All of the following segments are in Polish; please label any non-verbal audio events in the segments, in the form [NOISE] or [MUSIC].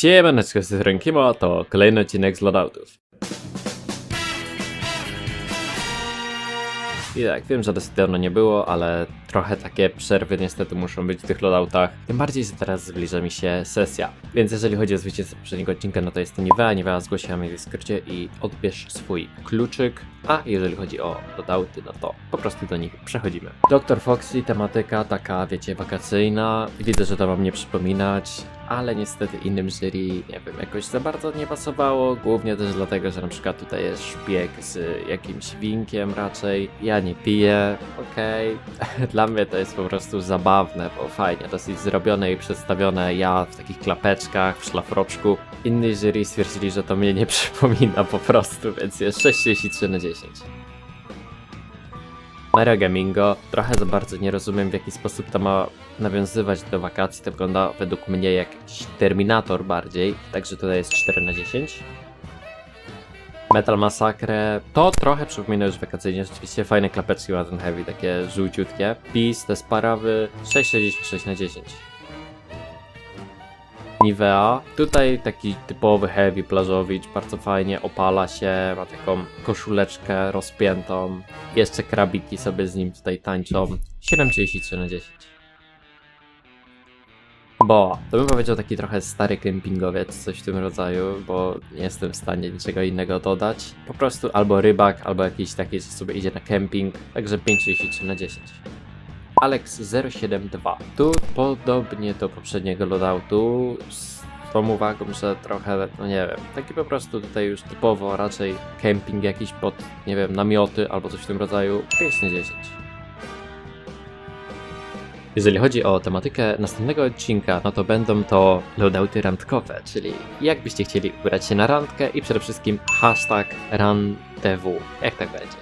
Siemaneczko, z Rankimo, to kolejny odcinek z Loadoutów. I tak, wiem, że dosyć dawno nie było, ale trochę takie przerwy niestety muszą być w tych loadoutach. Tym bardziej, że teraz zbliża mi się sesja. Więc jeżeli chodzi o zwycięzcę poprzedniego odcinka, no to jest to Nivea. Nivea zgłosiła mnie w Discordzie i odbierz swój kluczyk. A jeżeli chodzi o loadouty, no to po prostu do nich przechodzimy. Dr. Foxy, tematyka taka, wiecie, wakacyjna. Widzę, że to mam nie przypominać, ale niestety innym jury, nie wiem, jakoś za bardzo nie pasowało. Głównie też dlatego, że na przykład tutaj jest szpieg z jakimś winkiem raczej. Ja nie piję, okej. [LAUGHS] Dla mnie to jest po prostu zabawne, bo fajnie, dosyć zrobione i przedstawione ja w takich klapeczkach, w szlafroczku. Inni jury stwierdzili, że to mnie nie [LAUGHS] przypomina po prostu, więc jest 6,33 na 10. Mario Gamingo. Trochę za bardzo nie rozumiem w jaki sposób to ma nawiązywać do wakacji. To wygląda według mnie jak jakiś Terminator bardziej. Także tutaj jest 4 na 10. Metal Massacre to trochę przypomina już wakacyjnie, rzeczywiście fajne klapeczki ma heavy, takie żółciutkie. Peace, te sparawy 6,66 na 10. Nivea. Tutaj taki typowy heavy plażowicz, bardzo fajnie opala się, ma taką koszuleczkę rozpiętą. Jeszcze krabiki sobie z nim tutaj tańczą. 7,33 na 10. Bo to bym powiedział taki trochę stary kempingowiec, coś w tym rodzaju, bo nie jestem w stanie niczego innego dodać. Po prostu albo rybak, albo jakiś taki, co sobie idzie na kemping. Także 5,33 na 10. Alex072. Tu podobnie do poprzedniego loadoutu, tą uwagą, że trochę, no nie wiem, taki po prostu tutaj już typowo raczej camping jakiś pod, nie wiem, namioty albo coś w tym rodzaju, 5 na 10. Jeżeli chodzi o tematykę następnego odcinka, no to będą to loadouty randkowe, czyli jakbyście chcieli ubrać się na randkę i przede wszystkim hashtag randewu, jak tak będzie.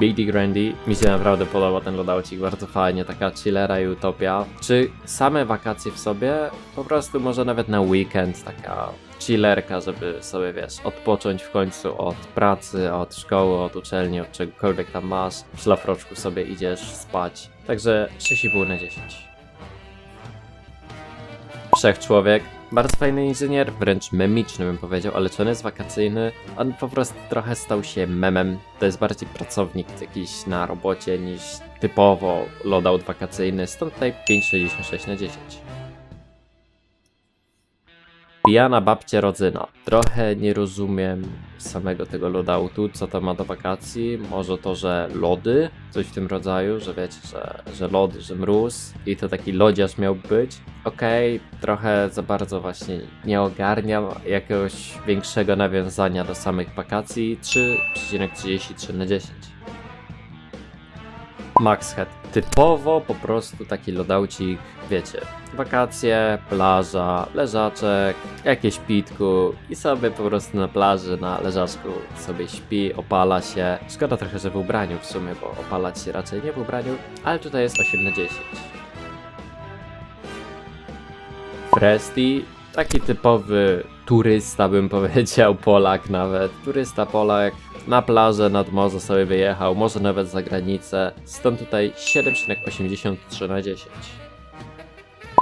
Big D Grandy. Mi się naprawdę podoba ten loadoucik, bardzo fajnie, taka chillera i utopia. Czy same wakacje w sobie? Po prostu może nawet na weekend taka chillerka, żeby sobie, wiesz, odpocząć w końcu od pracy, od szkoły, od uczelni, od czegokolwiek tam masz. W szlafroczku sobie idziesz spać. Także 6,5 na 10. Wszechczłowiek. Bardzo fajny inżynier, wręcz memiczny bym powiedział, ale czy on jest wakacyjny? On po prostu trochę stał się memem. To jest bardziej pracownik jakiś na robocie niż typowo loadout wakacyjny, stąd tutaj 5,66 na 10. Pijana babcia rodzyna. Trochę nie rozumiem samego tego loadoutu, co to ma do wakacji. Może to, że lody, coś w tym rodzaju, że wiecie, że, że lody, że mróz i to taki lodziarz miał być. Okej, trochę za bardzo właśnie nie ogarniam jakiegoś większego nawiązania do samych wakacji. 3,33 na 10. Max Head. Typowo po prostu taki lodaucik, wiecie, wakacje, plaża, leżaczek, jakieś pitku i sobie po prostu na plaży, na leżaczku sobie śpi, opala się. Szkoda trochę, że w ubraniu w sumie, bo opalać się raczej nie w ubraniu, ale tutaj jest 8 na 10. Presti, taki typowy turysta bym powiedział, Polak nawet. Turysta Polak, na plażę, nad morze sobie wyjechał, może nawet za granicę. Stąd tutaj 7,83 na 10.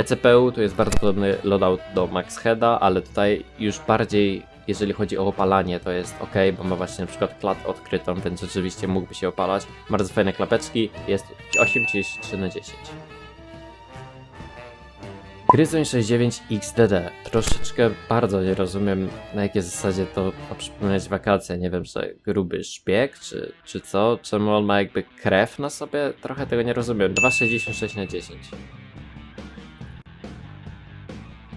ECPU to jest bardzo podobny loadout do Max Heada, ale tutaj już bardziej jeżeli chodzi o opalanie, to jest ok, bo ma właśnie na przykład klat odkrytą, więc rzeczywiście mógłby się opalać. Bardzo fajne klapeczki, jest 8,33 na 10. Gryzoń 69 XDD. Troszeczkę bardzo nie rozumiem, na jakiej zasadzie to ma przypominać wakacje. Nie wiem, że gruby szpieg, czy, czy co? Czemu on ma jakby krew na sobie? Trochę tego nie rozumiem. 2,66 na 10.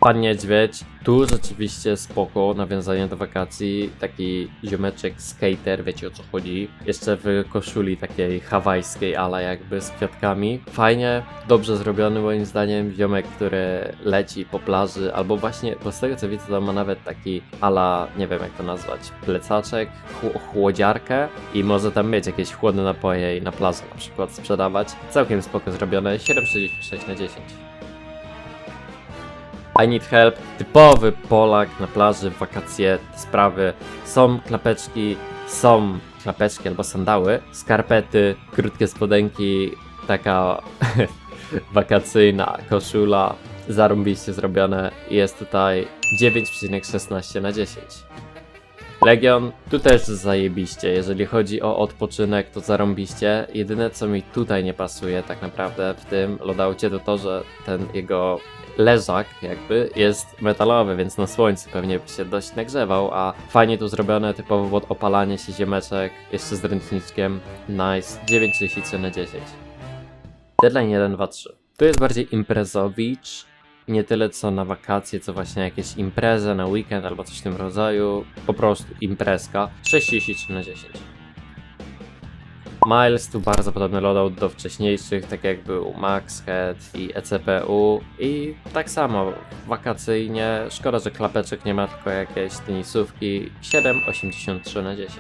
Pan Niedźwiedź, tu rzeczywiście spoko, nawiązanie do wakacji, taki ziomeczek skater, wiecie o co chodzi, jeszcze w koszuli takiej hawajskiej, ale jakby z kwiatkami. Fajnie, dobrze zrobiony moim zdaniem, ziomek, który leci po plaży, albo właśnie, bo z tego co widzę, to ma nawet taki ala, nie wiem jak to nazwać, plecaczek, chł- chłodziarkę i może tam mieć jakieś chłodne napoje i na plaży na przykład sprzedawać. Całkiem spoko zrobione, 7,66 na 10. I need help. Typowy Polak na plaży, wakacje, te sprawy. Są klapeczki, są klapeczki albo sandały, skarpety, krótkie spodenki, taka [LAUGHS] wakacyjna koszula. zarąbiście zrobione. Jest tutaj 9,16 na 10. Legion, tu też zajebiście. Jeżeli chodzi o odpoczynek, to zarąbiście. Jedyne co mi tutaj nie pasuje tak naprawdę w tym loadoucie to to, że ten jego leżak jakby jest metalowy, więc na słońcu pewnie by się dość nagrzewał, a fajnie tu zrobione, typowo pod opalanie się ziemeczek, jeszcze z ręczniczkiem. Nice. 9,33 na 10. Deadline 1, 2, 3. Tu jest bardziej imprezowicz, nie tyle co na wakacje, co właśnie jakieś imprezę na weekend albo coś w tym rodzaju. Po prostu imprezka. 6,33 na 10. Miles tu bardzo podobny loadout do wcześniejszych, tak jak był Max Head i ECPU i tak samo wakacyjnie, szkoda, że klapeczek nie ma, tylko jakieś tenisówki 7,83 na 10.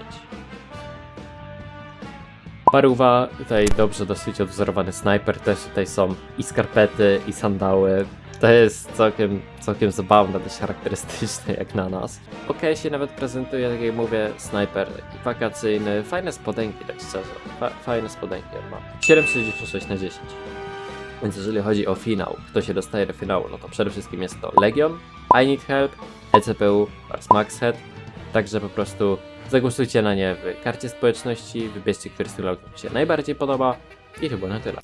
Paruwa, tutaj dobrze dosyć odwzorowany snajper, też tutaj są i skarpety, i sandały. To jest całkiem, całkiem zabawne, dość charakterystyczne jak na nas. Okej się nawet prezentuje, tak jak mówię, snajper wakacyjny, fajne spodenki, tak szczerze. Fa fajne spodenki ma. 7,66 na 10. Więc jeżeli chodzi o finał, kto się dostaje do finału, no to przede wszystkim jest to Legion, I Need Help, ECPU oraz Maxhead. Także po prostu zagłosujcie na nie w karcie społeczności, wybierzcie, który z się najbardziej podoba i chyba na tyle.